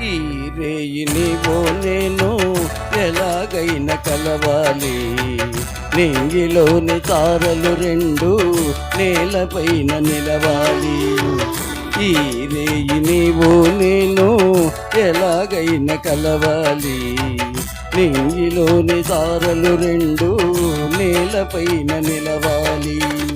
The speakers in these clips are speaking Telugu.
రేయి నీవో నేను ఎలాగైనా కలవాలి. నింగిలోని తారలు రెండు నేలపైన నిలవాలి. ఈ రేయిని నీవో నేను ఎలాగైనా కలవాలి. నింగిలోని తారలు రెండు నేలపైన నిలవాలి.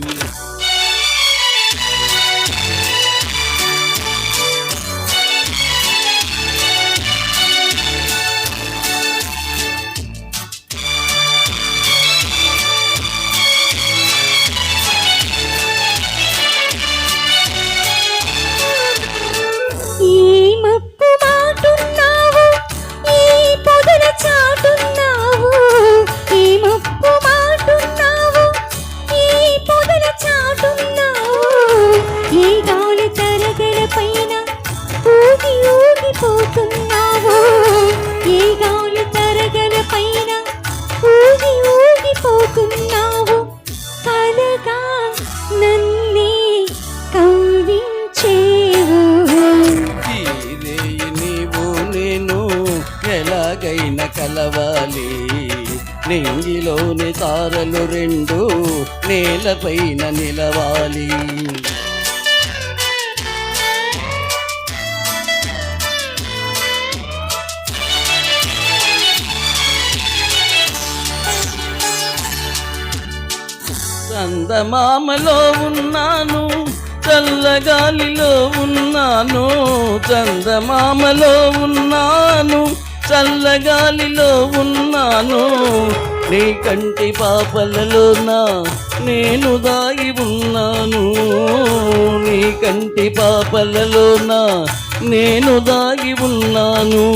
ఎలాగైనా కలవాలి. నింగిలోని తారలు రెండు నేలపైన నిలవాలి. చందమామలో ఉన్నాను చల్లగాలిలో ఉన్నాను చందమామలో ఉన్నాను చల్లగాలిలో ఉన్నాను. నీ కంటి పాపలలో నా నేను దాగి ఉన్నాను. నీ కంటి పాపలలో నా నేను దాగి ఉన్నాను.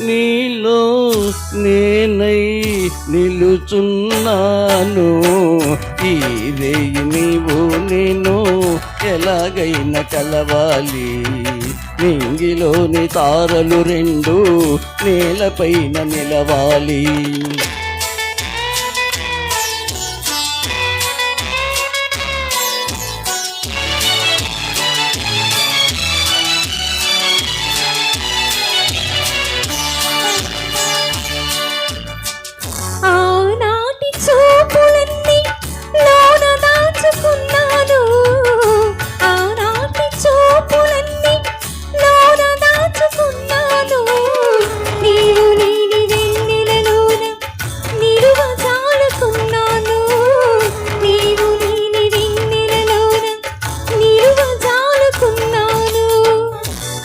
నీలో నేనై నిలుచున్నాను. ఈ రేయి నీవు నేను ఎలాగైనా కలవాలి. నింగిలోని తారలు రెండు నేలపైన నిలవాలి.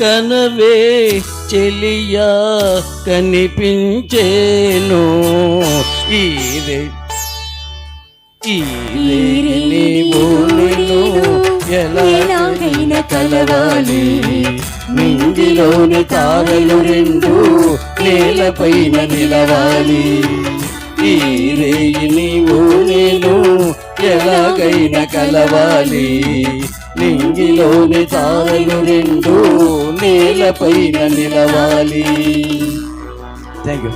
కనవే చెలియా కనిపించేను. ఎలాగైనా కలవాలి. నింగిలోని తారలు రెండు నేలపైన నిలవాలి. ఈ రేయి నీవు నేను ఎలాగైనా కలవాలి. నింగిలోని తారలు రెండు నేలపైన నిలవాలి. Thank you